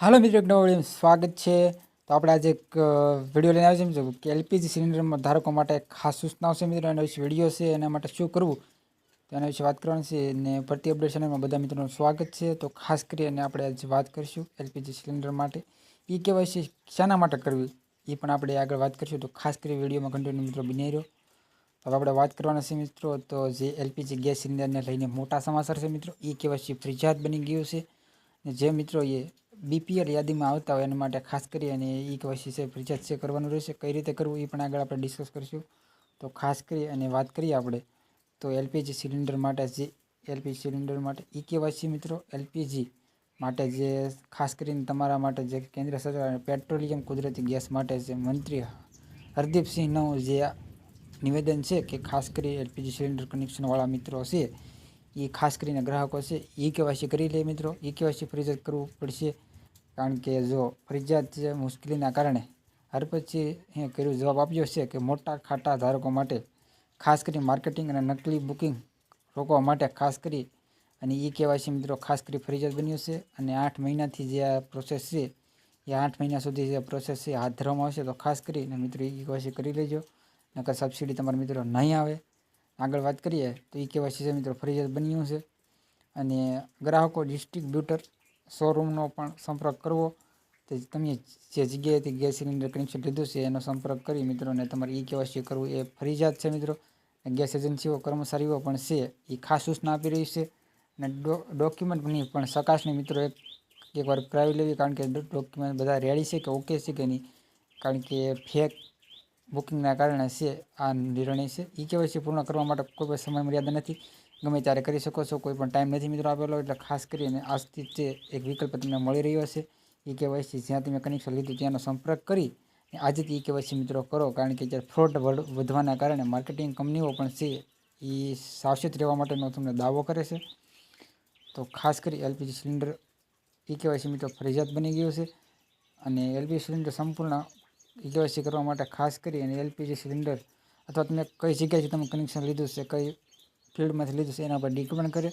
હાલો મિત્રો, એક નવો સ્વાગત છે. તો આપણે આજે એક વીડિયો લઈને આવ્યો છે મિત્રો કે એલપીજી સિલિન્ડરમાં ધારકો માટે ખાસ સૂચનાઓ છે મિત્રો. એના વિશે વીડિયો છે, એના માટે શું કરવું, તો એના વિશે વાત કરવાની છે. અને ભરતી અપડેટ ચેનલમાં બધા મિત્રોનું સ્વાગત છે. તો ખાસ કરીને આપણે આજે વાત કરીશું એલપીજી સિલિન્ડર માટે. એ કેવાયસી શાના માટે કરવી? એ પણ આપણે આગળ વાત કરીશું. તો ખાસ કરી વિડીયોમાં કન્ટિન્યુ મિત્રો બની રહ્યો. હવે આપણે વાત કરવાના છે મિત્રો. તો જે એલપીજી ગેસ સિલિન્ડરને લઈને મોટા સમાચાર છે મિત્રો એ કેવાયસી ફ્રિજાત બની ગયું છે. ને જે મિત્રો એ બીપીએલ યાદીમાં આવતા હોય એના માટે ખાસ કરી અને એ કેવાયસી છે રિચાર્જ છે કરવાનું રહેશે, કઈ રીતે કરવું એ પણ આગળ આપણે ડિસ્કસ કરીશું. તો ખાસ કરી અને વાત કરીએ આપણે, તો એલપીજી સિલિન્ડર માટે જે, એલપીજી સિલિન્ડર માટે ઈ કેવાયસી મિત્રો, એલપીજી માટે જે ખાસ કરીને તમારા માટે જે કેન્દ્ર સરકાર પેટ્રોલિયમ કુદરતી ગેસ માટે જે મંત્રી હરદીપસિંહનું જે નિવેદન છે કે ખાસ કરી એલપીજી સિલિન્ડર કનેક્શનવાળા મિત્રો છે એ ખાસ કરીને ગ્રાહકો છે, ઈ કેવાયસી કરી લે મિત્રો, ઈ કેવાયસી ફરજિયાત કરવું પડશે. કારણ કે જો ફરજિયાત છે, મુશ્કેલીના કારણે. હર પછી એ કર્યું, જવાબ આપ્યો છે કે મોટા ખાટા ધારકો માટે, ખાસ કરી માર્કેટિંગ અને નકલી બુકિંગ રોકવા માટે ખાસ કરી અને ઈ કેવાયસી મિત્રો ખાસ કરી ફરજિયાત બન્યું છે. અને આઠ મહિનાથી જે આ પ્રોસેસ છે, એ આઠ મહિના સુધી જે પ્રોસેસ છે હાથ ધરવામાં આવશે. તો ખાસ કરીને મિત્રો ઈ કેવાયસી કરી લેજો. નકર સબસિડી તમારા મિત્રો નહીં આવે. આગળ વાત કરીએ તો ઈ કેવાયસી મિત્રો ફરજિયાત બન્યું છે. અને ગ્રાહકો ડિસ્ટ્રીબ્યુટર શોરૂમનો પણ સંપર્ક કરવો. તે તમે જે જગ્યાએથી ગેસ સિલિન્ડર કનેક્શન લીધું છે, એનો સંપર્ક કરી મિત્રોને તમારે ઈ કેવાયસી કરવું, એ ફરજિયાત છે મિત્રો. ગેસ એજન્સીઓ કર્મચારીઓ પણ છે એ ખાસ સૂચના આપી રહી છે. અને ડોક્યુમેન્ટ ડોક્યુમેન્ટની પણ સકાશની મિત્રો એક, એકવાર કરાવી લેવી, કારણ કે ડોક્યુમેન્ટ બધા રેડી છે કે ઓકે છે કે નહીં? કારણ કે ફેક બુકિંગના કારણે છે, આ નિર્ણય છે. ઈ કેવાયસી પૂર્ણ કરવા માટે કોઈ પણ સમય મર્યાદા નથી. ગમે ત્યારે કરી શકો છો, કોઈ પણ ટાઈમ નથી મિત્રો આપેલો, એટલે ખાસ કરીને આજથી તે એક વિકલ્પ તમને મળી રહ્યો છે, ઈ કેવાયસી જ્યાં તમે કનેક્શન લીધું ત્યાંનો સંપર્ક કરી આજથી ઈ કેવાયસી મિત્રો કરો, કારણ કે જ્યારે ફ્રોડ વધવાના કારણે માર્કેટિંગ કંપનીઓ પણ છે એ સાવચેત રહેવા માટેનો તમને દાવો કરે છે. તો ખાસ કરી એલપીજી સિલિન્ડર ઈ કેવાયસી મિત્રો ફરજિયાત બની ગયું છે, અને એલપીજી સિલિન્ડર સંપૂર્ણ ઈ કેવાયસી કરવા માટે ખાસ કરી અને એલપીજી સિલિન્ડર અથવા તમે કઈ જગ્યાએથી તમે કનેક્શન લીધું છે, કઈ ફિલ્ડમાંથી લીધું છે, એના પર ડિપેન્ડ કરે.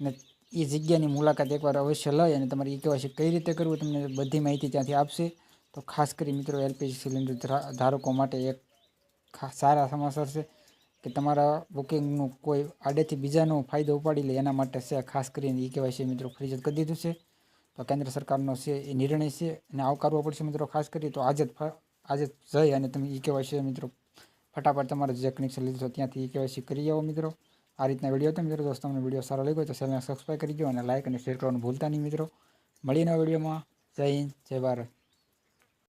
અને એ જગ્યાની મુલાકાત એકવાર અવશ્ય લઈ અને તમારે ઈ કેવાયસી કઈ રીતે કરવું તમને બધી માહિતી ત્યાંથી આપશે. તો ખાસ કરી મિત્રો એલપીજી સિલિન્ડર ધારકો માટે એક સારા સમાચાર છે કે તમારા બુકિંગનું કોઈ આડેથી બીજાનો ફાયદો ઉપાડી લે એના માટે છે, ખાસ કરીને ઈ કેવાયસી મિત્રો ફરજિયાત કરી દીધું છે. તો કેન્દ્ર સરકારનો છે, એ નિર્ણય છે અને આવકારવો પડશે મિત્રો ખાસ કરી તો આજે જ આજે જઈ અને તમે ઈ કેવાયસી મિત્રો ફટાફટ તમારે જે કનેક્શન લીધું છે, ત્યાંથી ઈ કેવાયસી કરી આવો મિત્રો. આ રીતના વીડિયો હતો મિત્રો. દોસ્તો વીડિયો સારો લાગ્યો તો ચેનલને સબસ્ક્રાઈબ કરી દો અને લાઇક અને શેર કરવાનું ભૂલતા નહીં મિત્રો. મળીને વિડીયોમાં. જય હિન્દ, જય ભારત.